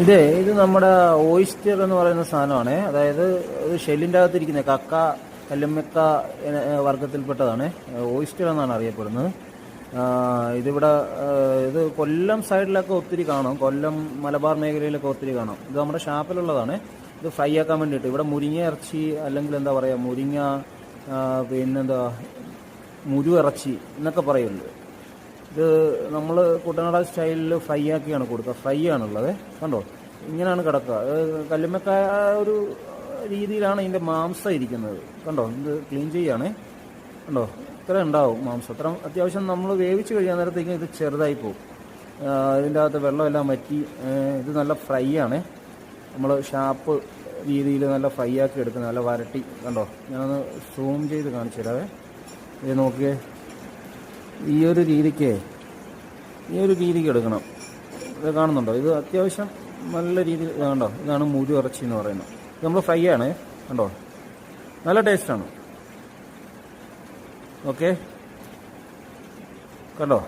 ഇതേ ഇത് നമ്മുടെ ഓയിസ്റ്റർ എന്ന് പറയുന്ന സാധനമാണ്. അതായത് ഇത് ഷെല്ലിന്റെ അകത്തിരിക്കുന്ന കക്ക കല്ലുമ്മക്ക വർഗത്തിൽപ്പെട്ടതാണ് ഓയിസ്റ്റർ എന്നാണ് അറിയപ്പെടുന്നത്. ഇതിവിടെ ഇത് കൊല്ലം സൈഡിലൊക്കെ ഒത്തിരി കാണും. കൊല്ലം മലബാർ മേഖലയിലൊക്കെ ഒത്തിരി കാണും. ഇത് നമ്മുടെ ഷാപ്പിലുള്ളതാണ്. ഇത് ഫ്രൈ ആക്കാൻ വേണ്ടിയിട്ട്. ഇവിടെ മുരിങ്ങ ഇറച്ചി അല്ലെങ്കിൽ എന്താ പറയുക മുരിങ്ങ പിന്നെന്താ മുരു ഇറച്ചി എന്നൊക്കെ പറയുമല്ലോ ഇത് നമ്മൾ കുട്ടനാട സ്റ്റൈലിൽ ഫ്രൈ ആക്കിയാണ് കൊടുക്കുക. ഫ്രൈ ആണുള്ളത്. കണ്ടോ? ഇങ്ങനെയാണ് കിടക്കുക. കല്ലുമ്മക്ക ഒരു രീതിയിലാണ് ഇതിന്റെ മാംസം ഇരിക്കുന്നത്. കണ്ടോ? ഇത് ക്ലീൻ ചെയ്യാണ്. കണ്ടോ? ഇത്ര ഉണ്ടാവും മാംസം. അത്ര അത്യാവശ്യം നമ്മൾ വേവിച്ച് കഴിയാൻ നേരത്തേക്കും ഇത് ചെറുതായി പോകും. ഇതിന്റെ അകത്ത് വെള്ളമെല്ലാം വറ്റി ഇത് നല്ല ഫ്രൈ ആണ്. നമ്മൾ ഷാപ്പ് രീതിയിൽ നല്ല ഫ്രൈ ആക്കി എടുക്കുന്നത് നല്ല വരട്ടി. കണ്ടോ? ഞാനൊന്ന് സൂം ചെയ്ത് കാണിച്ചു തരാവേ ഇത് നോക്കിയേ. ഈ ഒരു രീതിക്ക് ഈ ഒരു രീതിക്ക് എടുക്കണം. ഇത് കാണുന്നുണ്ടോ? ഇത് അത്യാവശ്യം നല്ല രീതിയിൽ കണ്ടോ? ഇതാണ് മുരു ഇറച്ചി എന്ന് പറയുന്നത്. ഇത് നമ്മൾ ഫ്രൈ ആണ് കണ്ടോ? നല്ല ടേസ്റ്റാണ് ഓക്കെ കണ്ടോ?